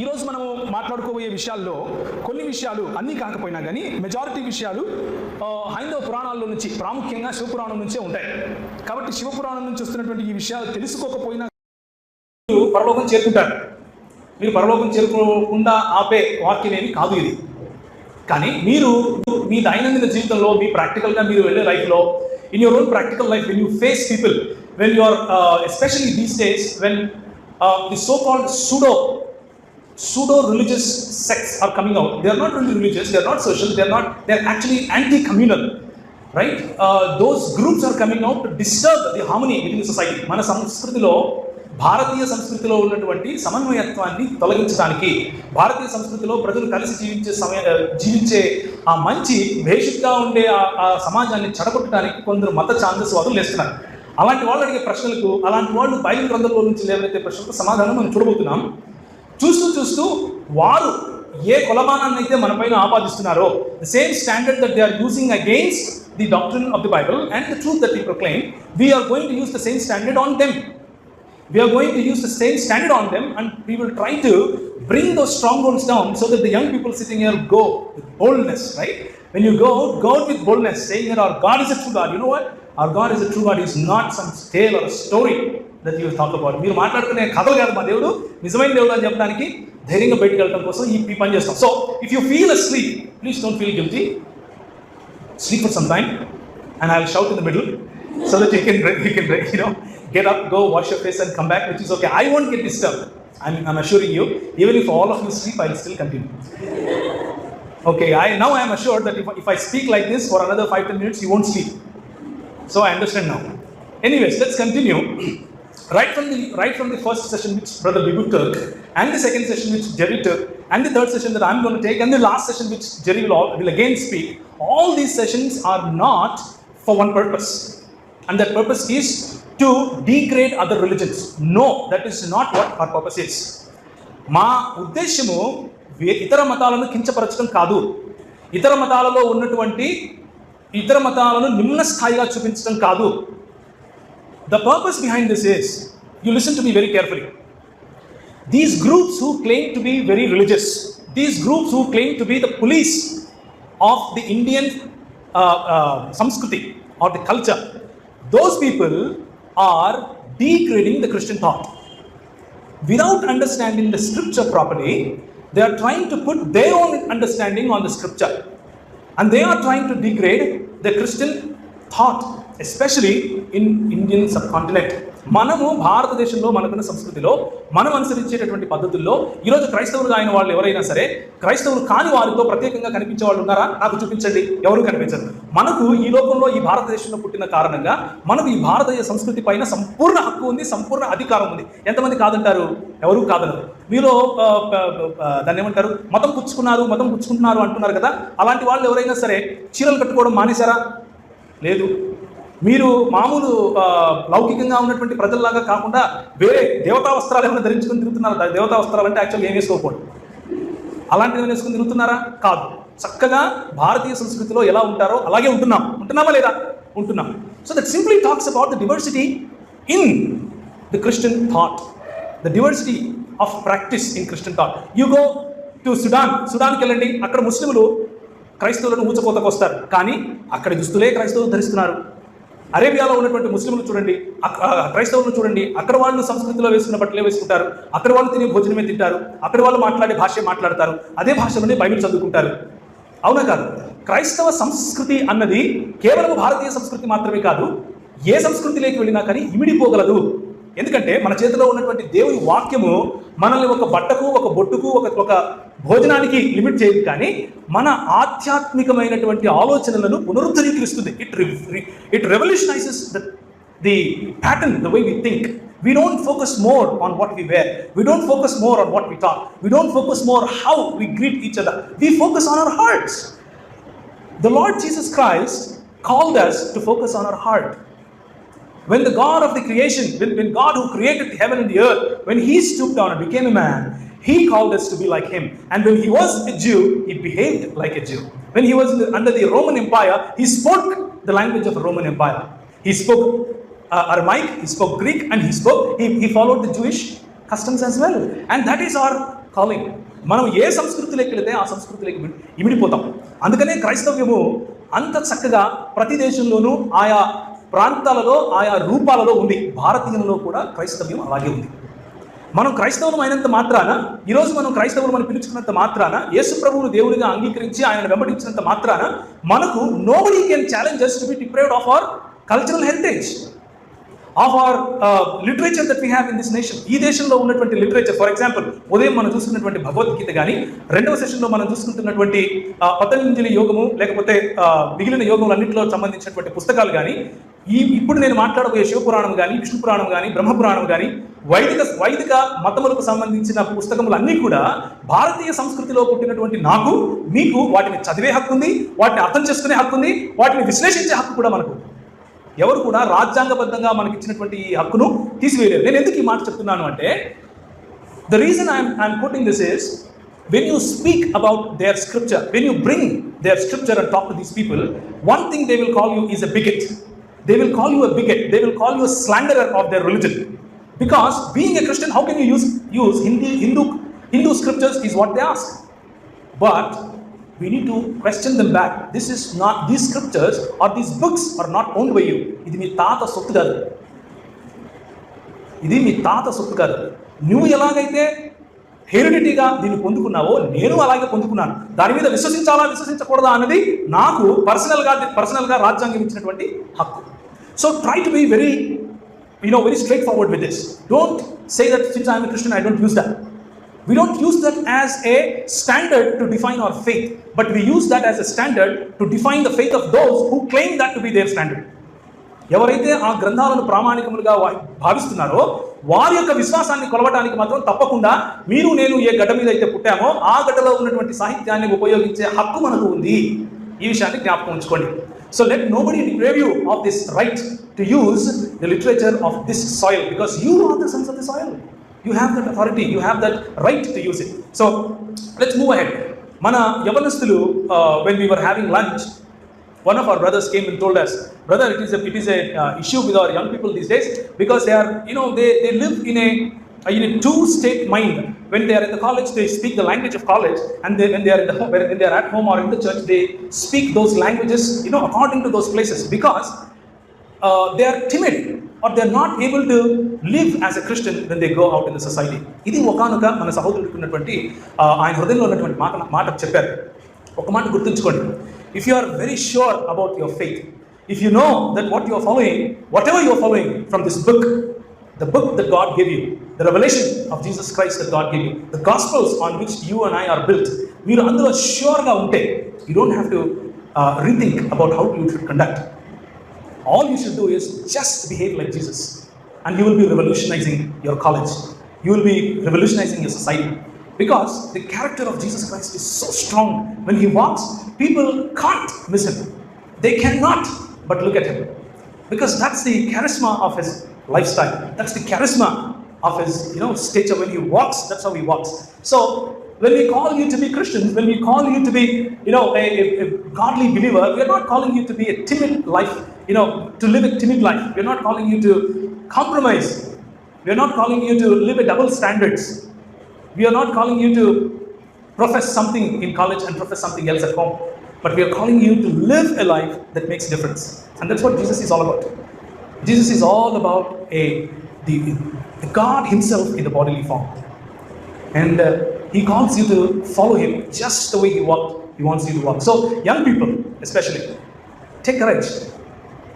ఈరోజు మనము మాట్లాడుకోబోయే విషయాల్లో కొన్ని విషయాలు అన్నీ కాకపోయినా కానీ మెజారిటీ విషయాలు హైందవ పురాణాల్లో నుంచి ప్రాముఖ్యంగా శివపురాణం నుంచే ఉంటాయి. కాబట్టి శివపురాణం నుంచి వస్తున్నటువంటి ఈ విషయాలు తెలుసుకోకపోయినా మీరు పరలోకం చేరుకుంటారు. మీరు పరలోకం చేరుకోకుండా ఆపే వాక్యమేమి కాదు ఇది. కానీ మీరు మీ దైనందిన జీవితంలో మీ ప్రాక్టికల్గా మీరు వెళ్ళే లైఫ్లో in your own practical life when you face people when you are especially these days when the so called pseudo pseudo religious sects are coming out They are not really religious, they are not social, they are not, they are actually anti communal. Right those groups are coming out disturb the harmony with in society మన సంస్కృతిలో భారతీయ సంస్కృతిలో ఉన్నటువంటి సమన్వయత్వాన్ని తొలగించడానికి భారతీయ సంస్కృతిలో ప్రజలు కలిసి జీవించే సమయ జీవించే ఆ మంచి బేసిక్గా ఉండే ఆ సమాజాన్ని చెడగొట్టడానికి కొందరు మత ఛాందస్వాదులు లేస్తున్నారు అలాంటి వాళ్ళు అడిగే ప్రశ్నలకు అలాంటి వాళ్ళు బైబిల్ గ్రంథంలో నుంచి లేవనైతే ప్రశ్నలకు సమాధానం మనం చూడబోతున్నాం చూస్తూ చూస్తూ వారు ఏ కొలమానాన్ని అయితే మన పైన ఆపాదిస్తున్నారో the same standard that they are using against the doctrine of the Bible and the truth that we proclaim we're going to use the same standard on them we are going to use the same standard on them and we will try to bring those strongholds down so that the young people sitting here go with boldness, right? When you go out, go out with boldness, saying that our God is a true God. You know what? Our God is a true God. He's not some tale or a story That you will talk about. మీరు మాట్లాడుకునే కథలు కాదు మా దేవుడు నిజమైన దేవుడు అని చెప్పడానికి ధైర్యంగా బయటకు వెళ్ళడం కోసం ఈ ఈ పని చేస్తాం so if you feel asleep please don't feel guilty sleep for some time and I'll shout in the middle so that you can, you can you know, get up, go wash your face and come back, which is okay. I won't get disturbed. I'm, I'm assuring you, even if all of you sleep, I'll still continue. Okay, I now I am assured that if, if I speak like this for another five, ten minutes, you won't sleep. So I understand now. Anyways, let's continue. Right from the right from the first session which Brother Bibu took, and the second session which Jerry took, and the third session that I'm going to take, and the last session which Jerry will, all, will again speak, all these sessions are not for one purpose. And that purpose is to degrade other religions. No, that is not what our purpose is. మా ఉద్దేశము వే- ఇతర మతాలను కించపరచడం కాదు ఇతర మతాలలో ఉన్నటువంటి ఇతర మతాలను నిమ్న స్థాయిగా చూపించడం కాదు The purpose behind this is you listen to me very carefully. These groups who claim to be very religious, these groups who claim to be the police of the Indian uh, uh, samskriti or the culture, those people are degrading the Christian thought. Without understanding the scripture properly, they are trying to put their own understanding on the scripture and they are trying to degrade the Christian thought especially in Indian subcontinent మనము భారతదేశంలో మనకున్న సంస్కృతిలో మనం అనుసరించేటటువంటి పద్ధతుల్లో ఈరోజు క్రైస్తవులుగా అయిన వాళ్ళు ఎవరైనా సరే క్రైస్తవులు కాని వారితో ప్రత్యేకంగా కనిపించే వాళ్ళు ఉన్నారా? నాకు చూపించండి. ఎవరు కనిపించరు? మనకు ఈ లోకంలో ఈ భారతదేశంలో పుట్టిన కారణంగా మనకు ఈ భారతీయ సంస్కృతి పైన సంపూర్ణ హక్కు ఉంది సంపూర్ణ అధికారం ఉంది. ఎంతమంది కాదంటారు? ఎవరు కాదనరు. మీలో దాన్ని ఏమంటారు? మతం పుచ్చుకున్నారు మతం పుచ్చుకుంటున్నారు అంటున్నారు కదా. అలాంటి వాళ్ళు ఎవరైనా సరే చీరలు కట్టుకోవడం మానేశారా? లేదు. మీరు మామూలు లౌకికంగా ఉన్నటువంటి ప్రజల్లాగా కాకుండా వేరే దేవతా వస్త్రాలు ఏమైనా ధరించుకుని తిరుగుతున్నారు? దేవతా వస్త్రాలు అంటే యాక్చువల్గా ఏం వేసుకోకూడదు అలాంటివి ఏమైనా వేసుకొని తిరుగుతున్నారా? కాదు. చక్కగా భారతీయ సంస్కృతిలో ఎలా ఉంటారో అలాగే ఉంటున్నాం. ఉంటున్నామా లేదా? ఉంటున్నాం. So that simply talks about the diversity in the Christian thought the diversity of practice in Christian thought you go to Sudan సుడాన్కి వెళ్ళండి. అక్కడ ముస్లింలు క్రైస్తవులను ఊచకోతకు వస్తారు. కానీ అక్కడ దుస్తులే క్రైస్తవులు ధరిస్తున్నారు. అరేబియాలో ఉన్నటువంటి ముస్లింలు చూడండి క్రైస్తవులను చూడండి అక్కడ వాళ్ళు సంస్కృతిలో వేసుకున్న బట్టలే వేసుకుంటారు అక్కడ వాళ్ళు తినే భోజనమే తింటారు అక్కడ వాళ్ళు మాట్లాడే భాషే మాట్లాడతారు అదే భాషలోనే బైబిల్ చదువుకుంటారు. అవునా కాదు? క్రైస్తవ సంస్కృతి అన్నది కేవలం భారతీయ సంస్కృతి మాత్రమే కాదు ఏ సంస్కృతిలోకి వెళ్ళినా కానీ ఇమిడిపోగలదు. ఎందుకంటే మన చేతిలో ఉన్నటువంటి దేవుని వాక్యము మనల్ని ఒక బట్టకు ఒక బొట్టుకు ఒక ఒక భోజనానికి లిమిట్ చేయదు కానీ మన ఆధ్యాత్మికమైనటువంటి ఆలోచనలను పునరుద్ధరీకరిస్తుంది. It it revolutionises the the pattern the way we think we don't focus more on what we wear we don't focus more on what we talk we don't focus more how we greet each other we focus on our hearts the Lord Jesus Christ call us to focus on our heart when the God of the creation, when, when God who created the heaven and the earth, when He stooped down and became a man, He called us to be like Him. And when He was a Jew, He behaved like a Jew. When He was in the- under the Roman Empire, He spoke the language of a Roman Empire. He spoke uh, Aramaic, He spoke Greek, and He spoke, He, he followed the Jewish customs as well. And that is our calling మనం ఏ సంస్కృతిలోకి వెళితే ఆ సంస్కృతిలోకి ఇమిడిపోతాం అందుకనే క్రైస్తవ్యము అంత చక్కగా ప్రతి దేశంలోనూ ఆయా ప్రాంతాలలో ఆయా రూపాలలో ఉంది. భారతీయులలో కూడా క్రైస్తవ్యం అలాగే ఉంది. మనం క్రైస్తవులం అయినంత మాత్రాన ఈరోజు మనం క్రైస్తవులు మనం పిలుచుకున్నంత మాత్రాన యేసు ప్రభువును దేవుడిగా అంగీకరించి ఆయన వెంబడించినంత మాత్రాన మనకు nobody can challenges to be deprived of our cultural heritage of our literature that we have in this nation ఈ దేశంలో ఉన్నటువంటి లిటరేచర్ ఫర్ ఎగ్జాంపుల్ ఉదయం మనం చూస్తున్నటువంటి భగవద్గీత కానీ రెండవ సెషన్లో మనం చూసుకుంటున్నటువంటి పతంజలి యోగము లేకపోతే మిగిలిన యోగములన్నింటిలో సంబంధించినటువంటి పుస్తకాలు కానీ ఈ ఇప్పుడు నేను మాట్లాడబోయే శివపురాణం కానీ విష్ణు పురాణం కానీ బ్రహ్మపురాణం కానీ వైదిక వైదిక మతములకు సంబంధించిన పుస్తకములు అన్నీ కూడా భారతీయ సంస్కృతిలో పుట్టినటువంటి నాకు మీకు వాటిని చదివే హక్కు ఉంది వాటిని అర్థం చేసుకునే హక్కు ఉంది వాటిని విశ్లేషించే హక్కు కూడా మనకు ఎవరు కూడా రాజ్యాంగబద్ధంగా మనకి ఇచ్చినటువంటి ఈ హక్కును తీసివేయలేరు నేను ఎందుకు ఈ మాట చెప్తున్నాను అంటే The reason I'm, I'm quoting this is when you speak about their scripture, when you bring their scripture and talk to these people, one thing they will call you is a bigot. They will call you a bigot. They will call you a slanderer of their religion. Because being a Christian, how can you use, use Hindi, Hindu, Hindu scriptures is what they ask. But we need to question them back. This is not, these scriptures or these books are not owned by you. It is my tata sottu నువ్వు ఎలాగైతే హెరిడిటీగా దీన్ని పొందుకున్నావో నేను అలాగే పొందుకున్నాను. దాని మీద విశ్వసించాలా విశ్వసించకూడదా అనేది నాకు పర్సనల్గా పర్సనల్గా రాజ్యాంగం ఇచ్చినటువంటి హక్కు. So try to be very you know very straightforward with this don't say that since I'm Christian I don't use that we don't use that as a standard to define our faith but we use that as a standard to define the faith of those who claim that to be their standard ఎవరైతే ఆ గ్రంథాలను ప్రామాణికములుగా భావిస్తున్నారో వారి యొక్క విశ్వాసాన్ని కొలవటానికి మాత్రం తప్పకుండా మీరు నేను ఏ గడ్డ మీద అయితే పుట్టామో ఆ గడ్డలో ఉన్నటువంటి సాహిత్యాన్ని ఉపయోగించే హక్కు మనకు ఉంది. ఈ విషయాన్ని జ్ఞాపకం ఉంచుకోండి. So let nobody deprive you of this right to use the literature of this soil because you are the sons of the soil you have that authority you have that right to use it so let's move ahead మన యవనస్తులు when we were having lunch one of our brothers came and told us, brother, it is a it is a uh, issue with our young people these days because they are you know they, they live in a in a two state mind. When they are in the college, they speak the language of college, and they, when they are in the home, when they are at home or in the church, they speak those languages you know according to those places because uh, they are timid or they are not able to live as a Christian when they go out in the society. ఇది ఒకనొక మన సహోదరుడికి ఉన్నటువంటి ఆ, ఆయన హృదయంలో ఉన్నటువంటి మాట మాట చెప్పారు ఒక మాట గుర్తుంచుకోండి If you are very sure about your faith if you know that what you are following whatever you are following from this book the book that God give you the revelation of Jesus Christ that God give you the gospels on which you and I are built మీరు అందులో ష్యూర్గా ఉంటే you don't have to rethink about how you should conduct all you should do is just behave like Jesus, and you will be revolutionizing your college. You will be revolutionizing your society. Because the character of Jesus Christ is so strong. When he walks, people can't miss him. They cannot but look at him. Because that's the charisma of his lifestyle. That's the charisma of his you know stature. When he walks, that's how he walks. So when we call you to be Christians, when we call you to be, you know, a, a, a godly believer, we are not calling you to be a timid life, you know, to live a timid life. We are not calling you to compromise. We are not calling you to live a double standards. We are not calling you to profess something in college and profess something else at home. But we are calling you to live a life that makes a difference. And that's what Jesus is all about. Jesus is all about a the, the God Himself in the bodily form. And uh, he calls you to follow him just the way he walked. He wants you to walk. So, young people, especially, take courage.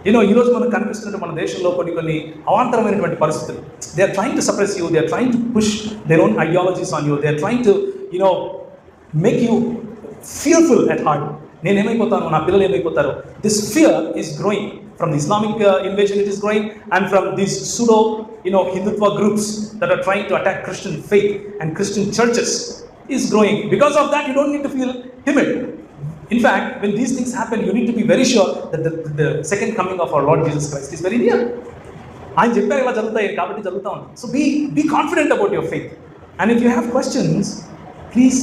You know, ఈరోజు మనకు కనిపిస్తున్న మన దేశంలో కొన్ని కొన్ని అవాంతరమైనటువంటి పరిస్థితులు they are trying to suppress you they are trying to push their own ideologies on you they are trying to you know make you fearful at heart నేను ఏమైపోతాను నా పిల్లలు ఏమైపోతారు this fear is growing from the Islamic invasion it is growing and from these pseudo you know hindutva groups that are trying to attack christian faith and christian churches is growing because of that you don't need to feel timid in fact when these things happen you need to be very sure that the, the second coming of our lord jesus christ is very near ఆయన చెప్పారు ఇలా జరుగుతాయి కాబట్టి జరుగుతూ ఉంటాయి so be be confident about your faith and if you have questions please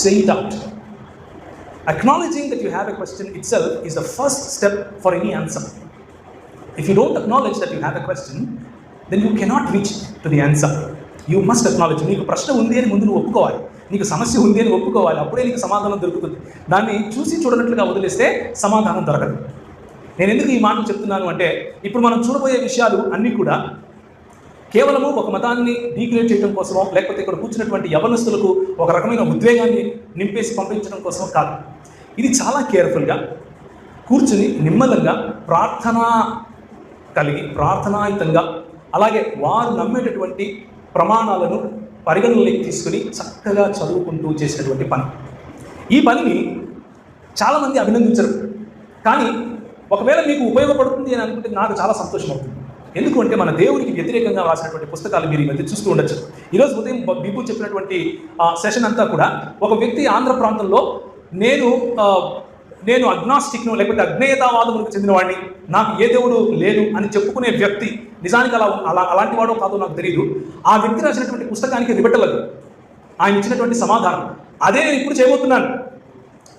say it out that you have a question itself is the first step for any answer if you don't acknowledge that you have a question then you cannot reach to the answer you must acknowledge నీకు ప్రశ్న ఉంది అని ముందు నువ్వు ఒప్పుకోవాలి. నీకు సమస్య ఉంది అని ఒప్పుకోవాలి. అప్పుడే నీకు సమాధానం దొరుకుతుంది. దాన్ని చూసి చూడనట్లుగా వదిలేస్తే సమాధానం దొరకదు. నేను ఎందుకు ఈ మాటలు చెప్తున్నాను అంటే ఇప్పుడు మనం చూడబోయే విషయాలు అన్నీ కూడా కేవలము ఒక మతాన్ని డీక్రియేట్ చేయడం కోసమో లేకపోతే ఇక్కడ కూర్చున్నటువంటి యవనస్తులకు ఒక రకమైన ఉద్వేగాన్ని నింపేసి పంపించడం కోసమో కాదు. ఇది చాలా కేర్ఫుల్గా కూర్చుని నిమ్మలంగా ప్రార్థన కలిగి ప్రార్థనాయుతంగా అలాగే వారు నమ్మేటటువంటి ప్రమాణాలను పరిగణనలోకి తీసుకుని చక్కగా చదువుకుంటూ చేసినటువంటి పని. ఈ పనిని చాలామంది అభినందించరు. కానీ ఒకవేళ మీకు ఉపయోగపడుతుంది అని అనుకుంటే నాకు చాలా సంతోషం అవుతుంది ఎందుకు అంటే మన దేవునికి వ్యతిరేకంగా రాసినటువంటి పుస్తకాలు మీరు ఈ మధ్య చూస్తూ ఉండొచ్చు. ఈరోజు ఉదయం బిబు చెప్పినటువంటి సెషన్ అంతా కూడా ఒక వ్యక్తి ఆంధ్ర ప్రాంతంలో నేను నేను అగ్నాస్టిక్ను లేకపోతే అజ్ఞేయతావాదములకు చెందినవాడిని. నాకు ఏ దేవుడు లేదు అని చెప్పుకునే వ్యక్తి నిజానికి అలా అలా అలాంటి వాడో కాదో నాకు తెలియదు ఆ వ్యక్తి రాసినటువంటి పుస్తకానికి రిబెట్టలేదు ఆయన ఇచ్చినటువంటి సమాధానం. అదే నేను ఇప్పుడు చేయబోతున్నాను.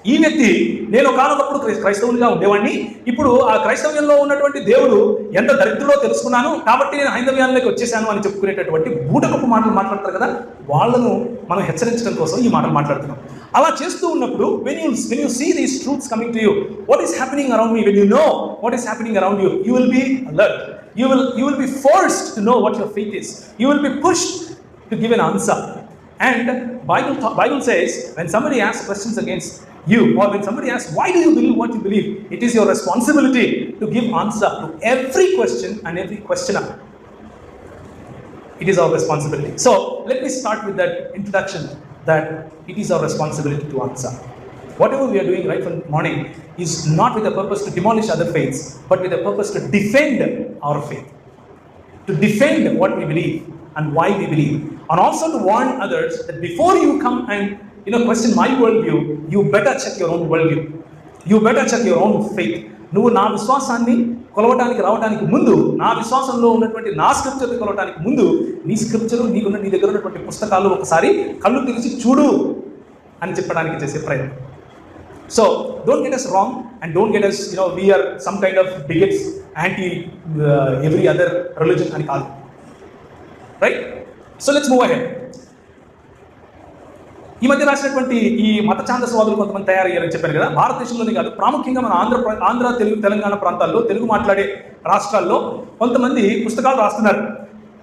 ఈ వ్యక్తి నేను కానప్పుడు క్రైస్తవునిగా ఉండేవాడిని ఇప్పుడు ఆ క్రైస్తవ్యంలో ఉన్నటువంటి దేవుడు ఎంత దరిద్రుడో తెలుసుకున్నాను. కాబట్టి నేను హైందవ్యాల్లోకి వచ్చేసాను అని చెప్పుకునేటటువంటి బూటకపు మాటలు మాట్లాడతారు కదా వాళ్ళను మనం హెచ్చరించడం కోసం ఈ మాటలు మాట్లాడుతున్నాం. అలా చేస్తూ ఉన్నప్పుడు when you when you see these truths coming to you what is happening around me when you know what is happening around you you will be alert you will you will be forced to know what your faith is you will be push to give an answer and Bible Bible says when somebody as questions against you, or when somebody asks, why do you believe what you believe? It is your responsibility to give answer to every question and every questioner. It is our responsibility. So let me start with that introduction that it is our responsibility to answer. Whatever we are doing right from morning is not with a purpose to demolish other faiths, but with a purpose to defend our faith to defend what we believe and why we believe, and also to warn others that before you come and you know, question my worldview, you better check your own worldview. You better check your own faith. నువ్వు నా విశ్వాసాన్ని కొలవటానికి రావడానికి ముందు నా విశ్వాసంలో ఉన్నటువంటి నా స్క్రిప్చర్ని కొలవటానికి ముందు నీ స్క్రిప్చరు నీకున్న నీ దగ్గర ఉన్నటువంటి పుస్తకాలు ఒకసారి కళ్ళు తెలిసి చూడు అని చెప్పడానికి చేసే ప్రయత్నం. So don't get us wrong and don't get us you know we're some kind of bigots anti every other religion అని కాదు. Right so let's move ahead ఈ మధ్య రాసినటువంటి ఈ మత ఛాందస్వాదులు కొంతమంది తయారయ్యారని చెప్పారు కదా. భారతదేశంలోనే కాదు ప్రాముఖ్యంగా మన ఆంధ్ర ఆంధ్ర తెలుగు తెలంగాణ ప్రాంతాల్లో తెలుగు మాట్లాడే రాష్ట్రాల్లో కొంతమంది పుస్తకాలు రాస్తున్నారు.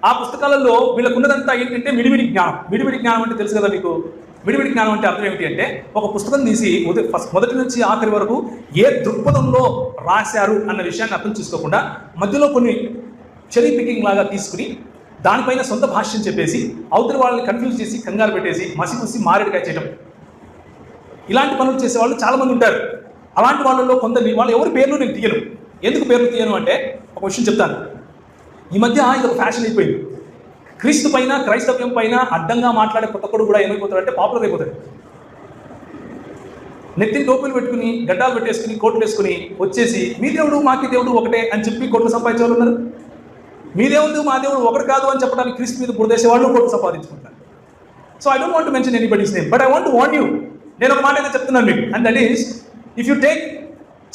ఆ పుస్తకాలలో వీళ్ళకున్నదంతా ఏంటంటే మిడిమిడి జ్ఞానం. మిడిమిడి జ్ఞానం అంటే తెలుసు కదా మీకు? విడివిడి జ్ఞానం అంటే అర్థం ఏమిటి అంటే ఒక పుస్తకం తీసి ఫస్ట్ మొదటి నుంచి ఆఖరి వరకు ఏ దృక్పథంలో రాశారు అన్న విషయాన్ని అర్థం చేసుకోకుండా మధ్యలో కొన్ని చెరీ పికింగ్ లాగా తీసుకుని దానిపైన సొంత భాష్యం చెప్పేసి అవతల వాళ్ళని కన్ఫ్యూజ్ చేసి కంగారు పెట్టేసి మసి మసి మారేడుకాయ చేయడం ఇలాంటి పనులు చేసేవాళ్ళు చాలామంది ఉంటారు. అలాంటి వాళ్ళలో కొందరు వాళ్ళు ఎవరి పేర్లు నేను తీయను. ఎందుకు పేర్లు తీయను అంటే ఒక విషయం చెప్తాను. ఈ మధ్య ఇది ఒక ఫ్యాషన్ అయిపోయింది. క్రీస్తు పైన క్రైస్తవ్యం పైన అడ్డంగా మాట్లాడే కొత్త ఒక్కడు కూడా ఏమైపోతాడంటే పాపులర్ అయిపోతాడు. నెత్తిని టోపులు పెట్టుకుని గడ్డాలు పెట్టేసుకుని కోట్లు వేసుకుని వచ్చేసి మీ దేవుడు మాకి దేవుడు ఒకటే అని చెప్పి కోట్లు సంపాదించే వాళ్ళు ఉన్నారు. మీ దేవుడు మా దేవుడు ఒకటి కాదు అని చెప్పడానికి క్రీస్తు మీద బురదేసే వాళ్ళు కోట్లు సంపాదించుకుంటారు so I don't want mention anybody's name but I want want you నేను ఒక మాట అయితే చెప్తున్నాను మీకు and that is if you take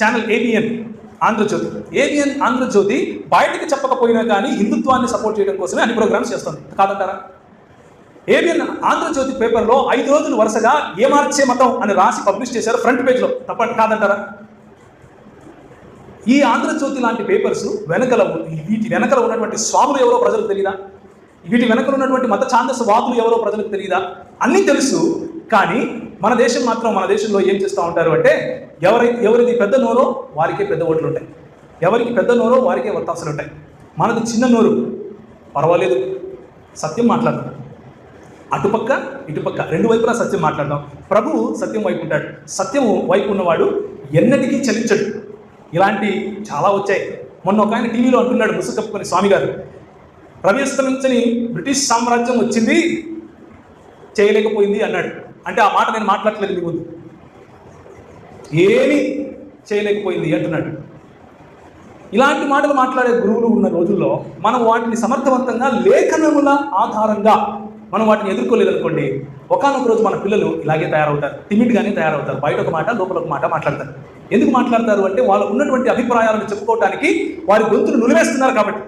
channel ABN Andhrajyothy ABN Andhrajyothy బయటికి చెప్పకపోయినా కానీ హిందుత్వాన్ని సపోర్ట్ చేయడం కోసమే అన్ని ప్రోగ్రామ్స్ చేస్తుంది. కాదంటారా? ఏబిఎన్ ఆంధ్రజ్యోతి పేపర్లో ఐదు రోజులు వరుసగా ఏ మార్చే మతం అని రాసి పబ్లిష్ చేశారు ఫ్రంట్ పేజ్లో తప్ప కాదంటారా? ఈ ఆంధ్రజ్యోతి లాంటి పేపర్స్ వెనకల వీటి వెనకల ఉన్నటువంటి స్వాములు ఎవరో ప్రజలకు తెలియదా వీటి వెనకలు ఉన్నటువంటి మత ఛాందస వాదులు ఎవరో ప్రజలకు తెలియదా అన్నీ తెలుసు కానీ మన దేశం మాత్రం మన దేశంలో ఏం చేస్తూ ఉంటారు అంటే ఎవరి ఎవరిది పెద్ద నోరో వారికే పెద్ద ఓట్లు ఉంటాయి. ఎవరికి పెద్ద నోరో వారికే వత్తాసలు ఉంటాయి. మనది చిన్న నోరు. పర్వాలేదు. సత్యం మాట్లాడదాం. అటుపక్క ఇటుపక్క రెండు వైపులా సత్యం మాట్లాడదాం. ప్రభువు సత్యం వైపు ఉంటాడు. సత్యము వైపు ఉన్నవాడు ఎన్నటికీ చలించడు. ఇలాంటి చాలా వచ్చాయి. మొన్న ఒక ఆయన టీవీలో అంటున్నాడు ముసుగు కప్పుకొని స్వామి గారు ప్రవేశించని బ్రిటిష్ సామ్రాజ్యం వచ్చింది చేయలేకపోయింది అన్నాడు. అంటే ఆ మాట నేను మాట్లాడట్లేదు మీ ముందు. ఏమీ చేయలేకపోయింది అంటున్నాడు. ఇలాంటి మాటలు మాట్లాడే గురువులు ఉన్న రోజుల్లో మనం వాటిని సమర్థవంతంగా లేఖనముల ఆధారంగా మనం వాటిని ఎదుర్కోలేదనుకోండి ఒకనొక రోజు మన పిల్లలు ఇలాగే తయారవుతారు. తిమిడిగానే తయారవుతారు. బయట ఒక మాట లోపల ఒక మాట మాట్లాడతారు. ఎందుకు మాట్లాడతారు అంటే వాళ్ళకు ఉన్నటువంటి అభిప్రాయాలను చెప్పుకోవటానికి వారి గొంతును నులివేస్తున్నారు కాబట్టి.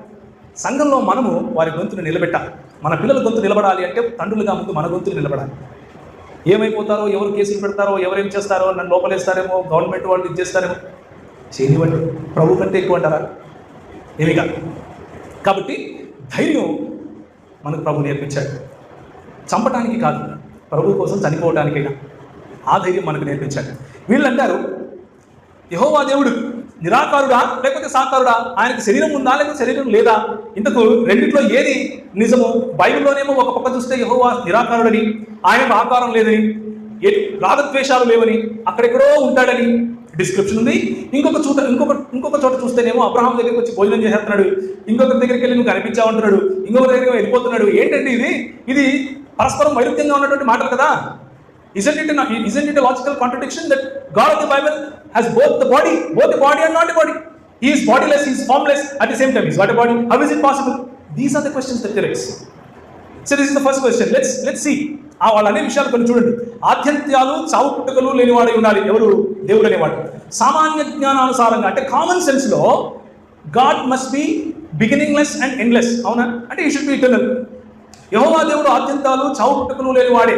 సంఘంలో మనము వారి గొంతును నిలబెట్టాలి. మన పిల్లల గొంతు నిలబడాలి అంటే తండ్రులుగా ముందు మన గొంతులు నిలబడాలి. ఏమైపోతారో ఎవరు కేసులు పెడతారో ఎవరేం చేస్తారో నన్ను లోపలేస్తారేమో గవర్నమెంట్ వాళ్ళు ఇది చేస్తారేమో? చేయనివ్వండి. ప్రభు కంటే ఎక్కువ అంటారా? ఏమి కాదు. కాబట్టి ధైర్యం మనకు ప్రభు నేర్పించాడు. చంపటానికి కాదు. ప్రభు కోసం చనిపోవటానికైనా ఆ ధైర్యం మనకు నేర్పించాడు. వీళ్ళు అంటారు యహోవా దేవుడు నిరాకారుడా లేకపోతే సాకారుడా? ఆయనకు శరీరం ఉందా లేకపోతే శరీరం లేదా? ఇంతకు రెండిట్లో ఏది నిజము? బైబిల్లోనేమో ఒక పక్క చూస్తే యహోవా నిరాకారుడని ఆయనకు ఆకారం లేదని ఏ- రాగద్వేషాలు లేవని అక్కడెక్కడో ఉంటాడని డిస్క్రిప్షన్ ఉంది. ఇంకొక చోట ఇంకొక ఇంకొక చోట చూస్తేనేమో అబ్రహాం దగ్గరికి వచ్చి భోజనం చేసేస్తున్నాడు. ఇంకొక దగ్గరికి వెళ్ళి నువ్వు కనిపించావంటున్నాడు ఇంకొక దగ్గరికి వెళ్ళిపోతున్నాడు. ఏంటండి ఇది? ఇది పరస్పరం వైరుధ్యంగా ఉన్నటువంటి మాటలు కదా. Isn't it isn't it logical contradiction that God of the Bible has both the body, both the body and not the body? He is bodiless, he is formless at the same time. He's got a body. How is it possible? These are the questions that they raise. So this is the first question. Let's let's see. ఆ వాళ్ళ అనే విషయాలు కొన్ని చూడండి ఆద్యంత్యాలు చావు పుట్టుకలు లేనివాడై ఉండాలి ఎవరు దేవుడు అనేవాడు సామాన్య జ్ఞానానుసారంగా అంటే common సెన్స్లో God must be beginningless and endless అవునా అంటే ఈ షుడ్ బి ఇటర్నల్ యహోవా దేవుడు ఆద్యంతాలు చావు పుట్టుకలు లేని వాడే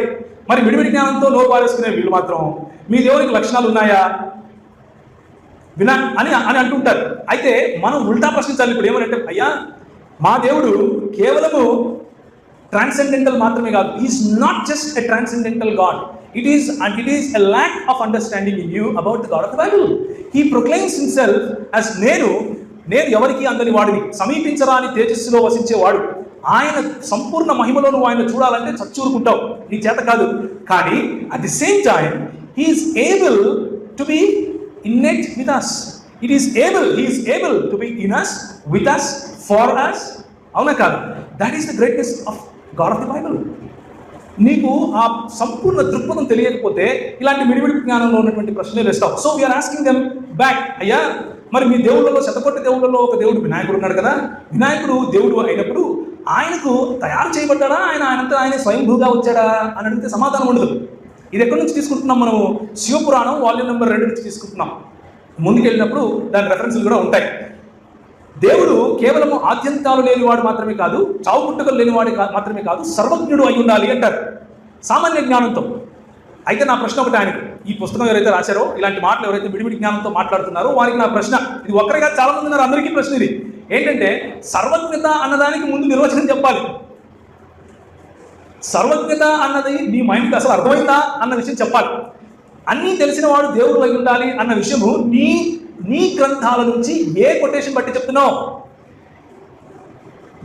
మరి విడివిడి జ్ఞానంతో లోపాలేసుకునే వీళ్ళు మాత్రం మీ దేవునికి లక్షణాలు ఉన్నాయా? వినా అని అని అంటుంటారు. అయితే మనం ఉల్టా ప్రశ్నించాలి ఇప్పుడు ఏమనంటే అయ్యా మా దేవుడు కేవలము ట్రాన్సెండెంటల్ మాత్రమే కాదు is not just a transcendental God it is and it is a lack of understanding in you about God of Bible he proclaims himself as నేను నేను ఎవరికి అందని వాడిని? సమీపించరాని తేజస్సులో వసించేవాడు. ఆయన సంపూర్ణ మహిమలో నువ్వు ఆయన చూడాలంటే చచ్చూరుకుంటావు. నీ చేత కాదు. కానీ at the same time is able to be innate with us it is able He is able to be in us with us far as అవునా కాదు? That is the greatness of God of the Bible నీకు ఆ సంపూర్ణ దృక్పథం తెలియకపోతే ఇలాంటి మిడిమిడి జ్ఞానంలో ఉన్నటువంటి ప్రశ్నలు వేస్తావు. So we're asking them back అయ్యా మరి మీ దేవుళ్ళలో శతకోటి దేవుళ్ళలో ఒక దేవుడు వినాయకుడు ఉన్నాడు కదా? వినాయకుడు దేవుడు అయినప్పుడు ఆయనకు తయారు చేయబడ్డాడా? ఆయన ఆయనంతా ఆయన స్వయంభూగా వచ్చాడా? అని అడిగితే సమాధానం ఉండదు. ఇది ఎక్కడి నుంచి తీసుకుంటున్నాం మనము? శివపురాణం వాల్యూమ్ నెంబర్ రెండు నుంచి తీసుకుంటున్నాం. ముందుకెళ్ళినప్పుడు దాని రెఫరెన్స్లు కూడా ఉంటాయి. దేవుడు కేవలము ఆద్యంతాలు లేనివాడు మాత్రమే కాదు చావు పుట్టుకలు లేనివాడు మాత్రమే కాదు సర్వజ్ఞుడు అయి ఉండాలి అంటారు. సామాన్య జ్ఞానంతో. అయితే నా ప్రశ్న ఒకటి ఆయనకు. ఈ పుస్తకం ఎవరైతే రాశారో ఇలాంటి మాటలు ఎవరైతే విడివిడి జ్ఞానంతో మాట్లాడుతున్నారో వారికి నా ప్రశ్న. ఇది ఒక్కరిగా చాలా మంది ఉన్నారు అందరికీ ప్రశ్న ఇది. ఏంటంటే సర్వజ్ఞత అన్నదానికి ముందు నిర్వచనం చెప్పాలి. సర్వజ్ఞత అన్నది నీ మైండ్కి అసలు అర్థమైందా అన్న విషయం చెప్పాలి. అన్నీ తెలిసిన వాడు దేవుడు అయి ఉండాలి అన్న విషయము నీ నీ గ్రంథాల నుంచి ఏ కొటేషన్ బట్టి చెప్తున్నావు?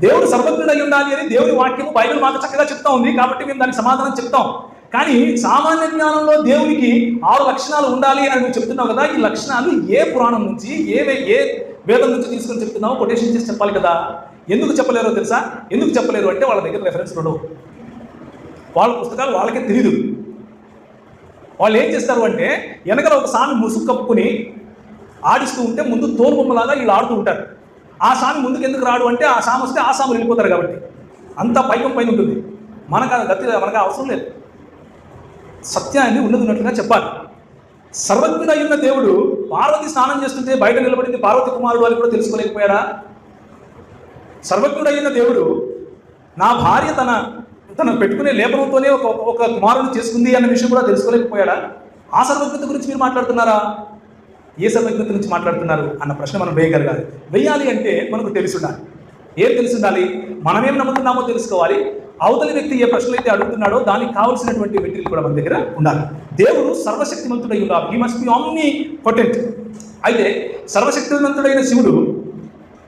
దేవుడు సర్వజ్ఞుడు ఉండాలి అని దేవుని వాక్యము బైబిల్ మాకు చక్కగా చెప్తా ఉంది కాబట్టి మేము దానికి సమాధానం చెప్తాం. కానీ సామాన్య జ్ఞానంలో దేవునికి ఆరు లక్షణాలు ఉండాలి అని నువ్వు చెప్తున్నావు కదా ఈ లక్షణాలు ఏ పురాణం నుంచి ఏ ఏ వేదం నుంచి తీసుకొని చెప్తున్నావు? కొటేషన్ చేసి చెప్పాలి కదా. ఎందుకు చెప్పలేరో తెలుసా? ఎందుకు చెప్పలేరు అంటే వాళ్ళ దగ్గర రెఫరెన్స్ ఉండవు. వాళ్ళ పుస్తకాలు వాళ్ళకే తెలియదు వాళ్ళు ఏం చేస్తారు అంటే వెనకల ఒక సామి ముసుగు కప్పుకుని ఆడిస్తూ ఉంటే ముందు తోలు బొమ్మలాగా వీళ్ళు ఆడుతూ ఉంటారు. ఆ సామి ముందుకు ఎందుకు రాడు అంటే ఆ సామి వస్తే ఆ సాములు వెళ్ళిపోతారు కాబట్టి. అంతా పైకం పైన ఉంటుంది. మనకు అది గతి మనకు అవసరం లేదు. సత్యాన్ని ఉన్నది ఉన్నట్లుగా చెప్పాలి. సర్వజ్ఞుడయ్యున్న దేవుడు పార్వతి స్నానం చేస్తుంటే బయట నిలబడింది పార్వతి కుమారుడు అని కూడా తెలుసుకోలేకపోయాడా సర్వజ్ఞుడైన దేవుడు నా భార్య తన తను పెట్టుకునే లేపనంతోనే ఒక ఒక కుమారుడు చేసుకుంది అన్న విషయం కూడా తెలుసుకోలేకపోయాడా? ఆ సర్వజ్ఞత గురించి మీరు మాట్లాడుతున్నారా? ఏ సర్వజ్ఞత గురించి మాట్లాడుతున్నారు అన్న ప్రశ్న మనం వేయగలగాలి. వేయాలి అంటే మనకు తెలిసి ఉండాలి ఏం తెలిసి ఉండాలి మనమేం నమ్ముతున్నామో తెలుసుకోవాలి. అవతలి వ్యక్తి ఏ ప్రశ్నలు అయితే అడుగుతున్నాడో దానికి కావలసినటువంటి మెటీరియల్ కూడా మన దగ్గర ఉండాలి. దేవుడు సర్వశక్తిమంతుడై ఉండాలి. He must be omnipotent అయితే సర్వశక్తివంతుడైన శివుడు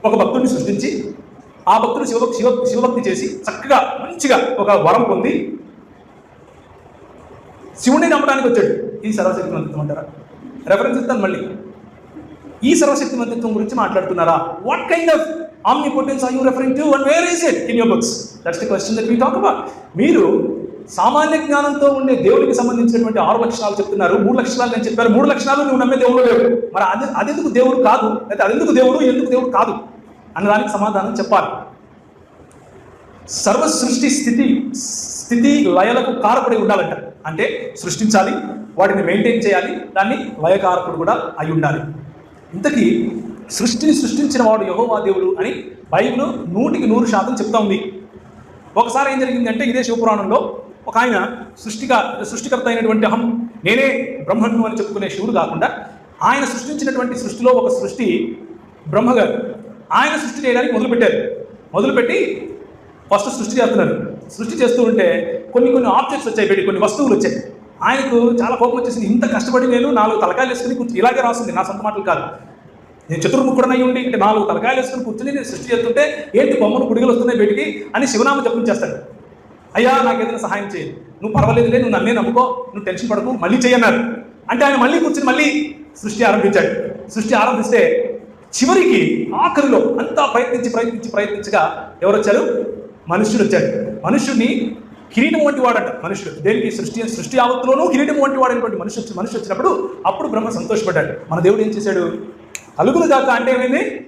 ఒక భక్తుడిని సృష్టించి ఆ భక్తులు శివ శివ శివభక్తి చేసి చక్కగా మంచిగా ఒక వరం పొంది శివుడిని నమ్మడానికి వచ్చాడు. ఈ సర్వశక్తి మంత్రిత్వం అంటారా? రెఫరెన్స్ ఇస్తాను మళ్ళీ. ఈ సర్వశక్తి మంత్రిత్వం గురించి మాట్లాడుతున్నారా? What kind of omnipotence are you referring to and where is it in your books that's the question that we talk about మీరు సామాన్య జ్ఞానంతో ఉండే దేవునికి సంబంధించినటువంటి ఆరు లక్షణాలు చెప్తున్నారు. మూడు లక్షణాలు నేను చెప్పాను. మూడు లక్షణాలు నువ్వు నమ్మే దేవుడు లేవు. మరి అది అదెందుకు దేవుడు కాదు? లేకపోతే అదెందుకు దేవుడు? ఎందుకు దేవుడు కాదు? అన్నదానికి సమాధానం చెప్పాలి. సర్వ సృష్టి స్థితి స్థితి లయలకు కారపడి ఉండాలంట. అంటే సృష్టించాలి వాటిని మెయింటైన్ చేయాలి దాన్ని లయకారకుడు కూడా అయి ఉండాలి. ఇంతకీ సృష్టిని సృష్టించిన వాడు యహోవా దేవుడు అని బైబిల్ నూటికి నూరు శాతం చెప్తా ఉంది. ఒకసారి ఏం జరిగిందంటే ఇదే శివపురాణంలో ఒక ఆయన సృష్టిక సృష్టికర్త అయినటువంటి అహం నేనే బ్రహ్మను అని చెప్పుకునే శివుడు కాకుండా ఆయన సృష్టించినటువంటి సృష్టిలో ఒక సృష్టి బ్రహ్మగారు ఆయన సృష్టి చేయడానికి మొదలుపెట్టారు. మొదలుపెట్టి ఫస్ట్ సృష్టి చేస్తున్నారు. సృష్టి చేస్తూ ఉంటే కొన్ని కొన్ని ఆబ్జెక్ట్స్ వచ్చాయి పెట్టి కొన్ని వస్తువులు వచ్చాయి. ఆయనకు చాలా కోపం వచ్చేసింది. ఇంత కష్టపడి నేను నాలుగు తలకాయలు వేసుకుని కూర్చుని ఇలాగే రాస్తుంది నా సొంత మాటలు కాదు. నేను చతుర్ముఖుడనై ఉండి అంటే నాలుగు తలకాయలు వేసుకుని కూర్చుని నేను సృష్టి చేస్తుంటే ఏంటి బొమ్మలు గుడిగలు వస్తున్నాయి వీటికి అని శివనామ జపం చేస్తాడు. అయ్యా నాకు ఏదైనా సహాయం చేయి. నువ్వు పర్వాలేదులే నువ్వు నన్నే నమ్ముకో నువ్వు టెన్షన్ పడకు మళ్ళీ చేయన్నారు అంటే ఆయన మళ్ళీ కూర్చొని మళ్ళీ సృష్టి ఆరంభించాడు. సృష్టి ఆరంభిస్తే చివరికి ఆఖరిలో అంతా ప్రయత్నించి ప్రయత్నించి ప్రయత్నించగా ఎవరు వచ్చారు. మనుష్యుడు వచ్చాడు మనుష్యుడిని కిరీటం వంటి వాడట మనుషుడు దేనికి? సృష్టి సృష్టి యావత్తులోనూ కిరీటం వంటి వాడైనటువంటి మనిషి వచ్చి మనిషి వచ్చినప్పుడు అప్పుడు బ్రహ్మ సంతోషపడ్డాడు. మన దేవుడు ఏం చేశాడు? కలుగులు కాక అంటే ఏమైంది?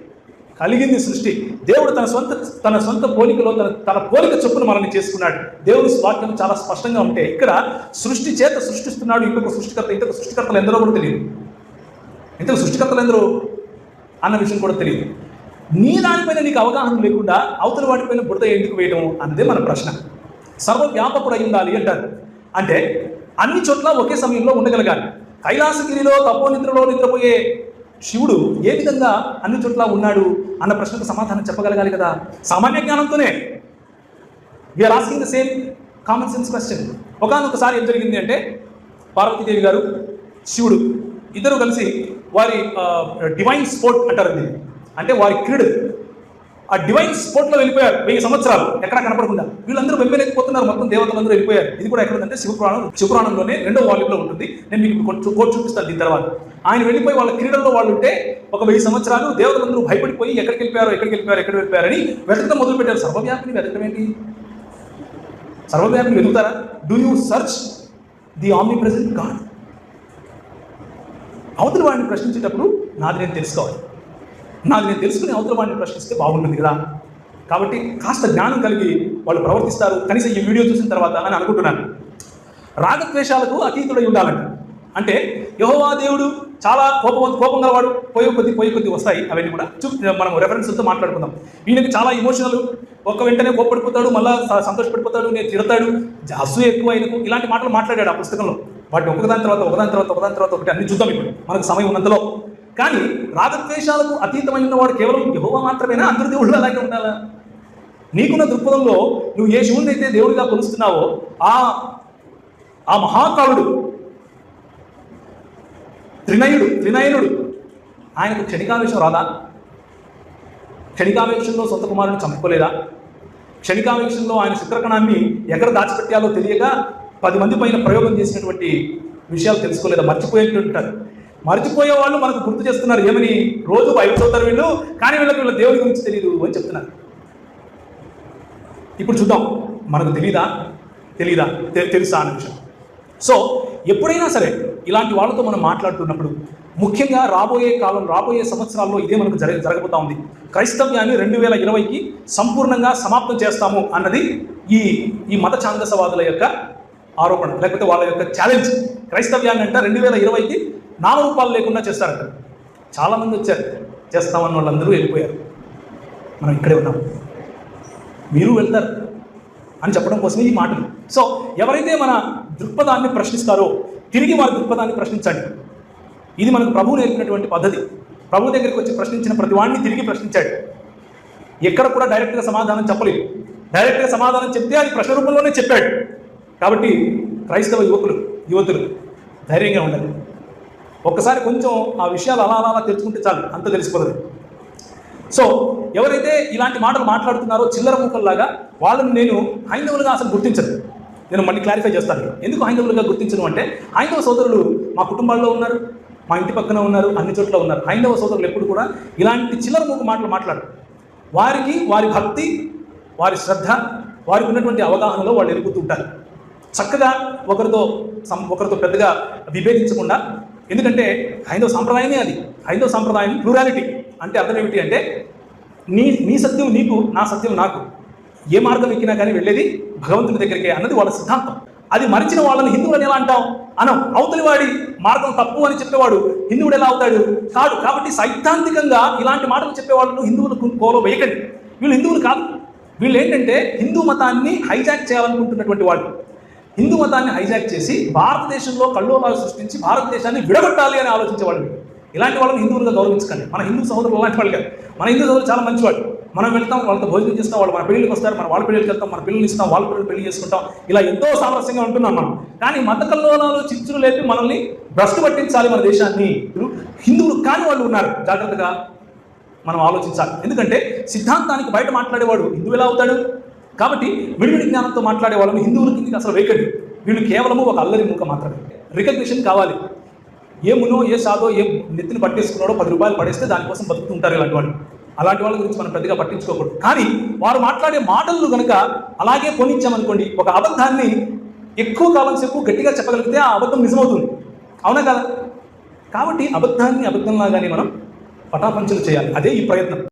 కలిగింది సృష్టి. దేవుడు తన సొంత తన సొంత పోలికలో తన తన పోలిక చొప్పున మనల్ని చేసుకున్నాడు. దేవుని వాక్యం చాలా స్పష్టంగా ఉంటే ఇక్కడ సృష్టి చేత సృష్టిస్తున్నాడు. ఇంకొక సృష్టికర్త ఇంకొక సృష్టికర్తలు ఎందరో కూడా తెలియదు. ఇంతకు సృష్టికర్తలు ఎందరో? అన్న విషయం కూడా తెలియదు. నీ దానిపైన నీకు అవగాహన లేకుండా అవతల వాటిపైన బుడత ఎందుకు వేయడం అన్నదే మన ప్రశ్న. సర్వవ్యాపకుడు అయి ఉండాలి అంటారు. అంటే అన్ని చోట్ల ఒకే సమయంలో ఉండగలగాలి. కైలాసగిరిలో తపోనిద్రలో నిద్రపోయే శివుడు ఏ విధంగా అన్ని చోట్ల ఉన్నాడు అన్న ప్రశ్నకు సమాధానం చెప్పగలగాలి కదా? సామాన్య జ్ఞానంతోనే. We're asking the same common sense question ఒకనొకసారి ఏం జరిగింది అంటే పార్వతీదేవి గారు శివుడు ఇద్దరు కలిసి వారి డివైన్ స్పోర్ట్ అంటారు దీన్ని. అంటే వారి క్రీడలు ఆ డివైన్ స్పోర్ట్లో వెళ్ళిపోయారు వెయ్యి సంవత్సరాలు. ఎక్కడ కనపడకుండా. వీళ్ళందరూ వెళ్ళలేకపోతున్నారు మొత్తం దేవతలందరూ వెళ్ళిపోయారు. ఇది కూడా ఎక్కడుందంటే శివపురాణం శివపురాణంలోనే రెండో వాల్యూలో ఉంటుంది. నేను మీకు కొంచెం కోట్ చూపిస్తాను దీని తర్వాత. ఆయన వెళ్ళిపోయి వాళ్ళ క్రీడల్లో వాళ్ళు ఉంటే ఒక వెయ్యి సంవత్సరాలు దేవతలందరూ భయపడిపోయి ఎక్కడికి వెళ్ళిపోయారు ఎక్కడికి వెళ్ళిపోయారు ఎక్కడ వెళ్ళిపోయారని వెతకడం మొదలు పెట్టారు సర్వవ్యాపిని వెతకడం ఏంటి? సర్వవ్యాపిని వెతుకుతారా? Do you search the omnipresent God అవతల వాడిని ప్రశ్నించేటప్పుడు నాది నేను తెలుసుకోవాలి. నాది నేను తెలుసుకుని అవతల వాడిని ప్రశ్నిస్తే బాగుంటుంది కదా. కాబట్టి కాస్త జ్ఞానం కలిగి వాళ్ళు ప్రవర్తిస్తారు. కనీసం ఈ వీడియో చూసిన తర్వాత అని అనుకుంటున్నాను. రాగద్వేషాలకు అతీతుడై ఉండాలంట. అంటే యహోవా దేవుడు చాలా కోపం కోపం గలవాడు. పోయే కొద్ది పోయే కొద్ది వస్తాయి. అవన్నీ కూడా చూ మనం రెఫరెన్స్తో మాట్లాడుకుందాం. ఈయనకి చాలా ఇమోషనల్ ఒక్క వెంటనే కోపడిపోతాడు మళ్ళీ సంతోషపడిపోతాడు నేను తిడతాడు. అసూ ఎక్కువ ఆయనకు. ఇలాంటి మాటలు మాట్లాడాడు ఆ పుస్తకంలో. వాటిని ఒకదాని తర్వాత ఒకదాని తర్వాత ఒకదాని తర్వాత ఒకటి అన్ని చూద్దాం ఇప్పుడు. మనకు సమయం ఉన్నంతలో. కానీ రాగద్వేషాలకు అతీతమైన వాడు కేవలం యహోవ మాత్రమేనా? అందరు దేవుళ్ళు అలాగే ఉండాలా? నీకున్న దృక్పథంలో నువ్వు ఏ శివుని అయితే దేవుడిగా కొలుస్తున్నావో ఆ ఆ మహాకాలుడు త్రినయుడు త్రినయనుడు ఆయనకు క్షణికావేశం రాదా? క్షణికావేశంలో సొంత కుమారుని చంపుకోలేదా? క్షణికావేశంలో ఆయన శుక్రకణాన్ని ఎక్కడ దాచిపెట్టాలో తెలియక పది మంది పైన ప్రయోగం చేసినటువంటి విషయాలు తెలుసుకోలేదా? మర్చిపోయేటుంటారు మర్చిపోయే వాళ్ళు మనకు గుర్తు చేస్తున్నారు ఏమని? రోజు బయట చదువుతారు వీళ్ళు కానీ వీళ్ళకి వీళ్ళ దేవుడి గురించి తెలియదు అని చెప్తున్నారు. ఇప్పుడు చూద్దాం మనకు తెలీదా? తెలీదా? తెలుసా అనే విషయం. సో ఎప్పుడైనా సరే ఇలాంటి వాళ్ళతో మనం మాట్లాడుతున్నప్పుడు ముఖ్యంగా రాబోయే కాలం రాబోయే సంవత్సరాల్లో ఇదే మనకు జరగ జరగబోతా ఉంది. క్రైస్తవ్యాన్ని రెండు వేల ఇరవైకి సంపూర్ణంగా సమాప్తం చేస్తాము అన్నది ఈ ఈ మత ఛాందసవాదుల యొక్క ఆరోపణ. లేకపోతే వాళ్ళ యొక్క ఛాలెంజ్ క్రైస్తవ్యాన్ని అంట రెండు వేల ఇరవైకి నామరూపాలు లేకుండా చేస్తారంట. చాలామంది వచ్చారు. చేస్తామన్న వాళ్ళందరూ వెళ్ళిపోయారు. మనం ఇక్కడే ఉన్నాం. మీరు వెళ్తారు అని చెప్పడం కోసమే ఈ మాటలు. సో ఎవరైతే మన దృక్పథాన్ని ప్రశ్నిస్తారో తిరిగి వారి దృక్పథాన్ని ప్రశ్నించండి. ఇది మనకు ప్రభువు నేర్పినటువంటి పద్ధతి. ప్రభు దగ్గరికి వచ్చి ప్రశ్నించిన ప్రతి వాడిని తిరిగి ప్రశ్నించాడు. ఎక్కడ కూడా డైరెక్ట్గా సమాధానం చెప్పలేదు. డైరెక్ట్గా సమాధానం చెప్తే అది ప్రశ్న రూపంలోనే చెప్పాడు. కాబట్టి క్రైస్తవ యువకులు యువతులు ధైర్యంగా ఉండాలి ఒక్కసారి కొంచెం ఆ విషయాలు అలా అలా తెలుసుకుంటే చాలు అంత తెలిసిపోతుంది. సో ఎవరైతే ఇలాంటి మాటలు మాట్లాడుతున్నారో చిల్లర ముక్కల్లాగా వాళ్ళని నేను హైందవులుగా అసలు గుర్తించను. నేను మళ్ళీ క్లారిఫై చేస్తాను. ఎందుకు హైందవులుగా గుర్తించను అంటే హైందవ సోదరులు మా కుటుంబాల్లో ఉన్నారు మా ఇంటి పక్కన ఉన్నారు అన్ని చోట్ల ఉన్నారు. హైందవ సోదరులు ఎప్పుడు కూడా ఇలాంటి చిల్లర ముక్క మాటలు మాట్లాడరు. వారికి వారి భక్తి వారి శ్రద్ధ వారికి ఉన్నటువంటి అవగాహనలో వాళ్ళు ఎదుగుతుంటారు చక్కగా ఒకరితో సం- ఒకరితో పెద్దగా విభేదించకుండా ఎందుకంటే హైందవ సాంప్రదాయమే అది. హైందవ సాంప్రదాయం ప్లూరాలిటీ. అంటే అర్థం ఏమిటి అంటే నీ నీ సత్యం నీకు నా సత్యం నాకు. ఏ మార్గం ఎక్కినా కానీ వెళ్ళేది భగవంతుని దగ్గరికే అన్నది వాళ్ళ సిద్ధాంతం. అది మరిచిన వాళ్ళని హిందువులని ఎలా అంటాం? అనం అవతలి వాడి మార్గం తప్పు అని చెప్పేవాడు హిందువుడు ఎలా అవుతాడు? కాదు. కాబట్టి సైద్ధాంతికంగా ఇలాంటి మాటలు చెప్పేవాళ్ళను హిందువులు కోలో వేయకండి. వీళ్ళు హిందువులు కాదు. వీళ్ళు ఏంటంటే హిందూ మతాన్ని హైజాక్ చేయాలనుకుంటున్నటువంటి వాళ్ళు. హిందూ మతాన్ని హైజాక్ చేసి భారతదేశంలో కళ్ళోలాలు సృష్టించి భారతదేశాన్ని విడగొట్టాలి అని ఆలోచించే వాళ్ళు. ఇలాంటి వాళ్ళని హిందువులుగా గౌరవించకండి. మన హిందూ సహోదరులు అలాంటి వాళ్ళు కాదు. మన హిందూ సహోదరులు చాలా మంచివాళ్ళు. మనం వెళ్తాం వాళ్ళతో భోజనం చేస్తాం వాళ్ళు మన పెళ్ళికి వస్తారు మన వాళ్ళ పెళ్ళికి వెళ్తాం మన పిల్లలు ఇస్తాం వాళ్ళ పిల్లలు పెళ్ళి చేసుకుంటాం. ఇలా ఎంతో సామరస్యంగా ఉంటున్నాం మనం. కానీ మత కల్లోలాలు చిచ్చులు లేపి మనల్ని భ్రష్టు పట్టించాలి మన దేశాన్ని. హిందువులు కాని వాళ్ళు ఉన్నారు. జాగ్రత్తగా మనం ఆలోచించాలి. ఎందుకంటే సిద్ధాంతానికి బయట మాట్లాడేవాడు హిందువు ఎలా అవుతాడు? కాబట్టి విడివిడి జ్ఞానంతో మాట్లాడే వాళ్ళని హిందువుల కిందకి అసలు వేయకండి. వీళ్ళు కేవలము ఒక అల్లరి ముక్క మాత్రమే. రికగ్నిషన్ కావాలి. ఏ మునో ఏ సాదో ఏ నెత్తిని పట్టేసుకున్నాడో పది రూపాయలు పడేస్తే దానికోసం బతుకుతుంటారు ఇలాంటి వాళ్ళు. అలాంటి వాళ్ళ గురించి మనం పెద్దగా పట్టించుకోకూడదు. కానీ వారు మాట్లాడే మాటలను కనుక అలాగే కొనిచ్చామనుకోండి ఒక అబద్ధాన్ని ఎక్కువ కాలం సేపు గట్టిగా చెప్పగలిగితే ఆ అబద్ధం నిజమవుతుంది. అవునా కదా? కాబట్టి అబద్ధాన్ని అబద్ధంలాగానే మనం పటాపంచలు చేయాలి. అదే ఈ ప్రయత్నం.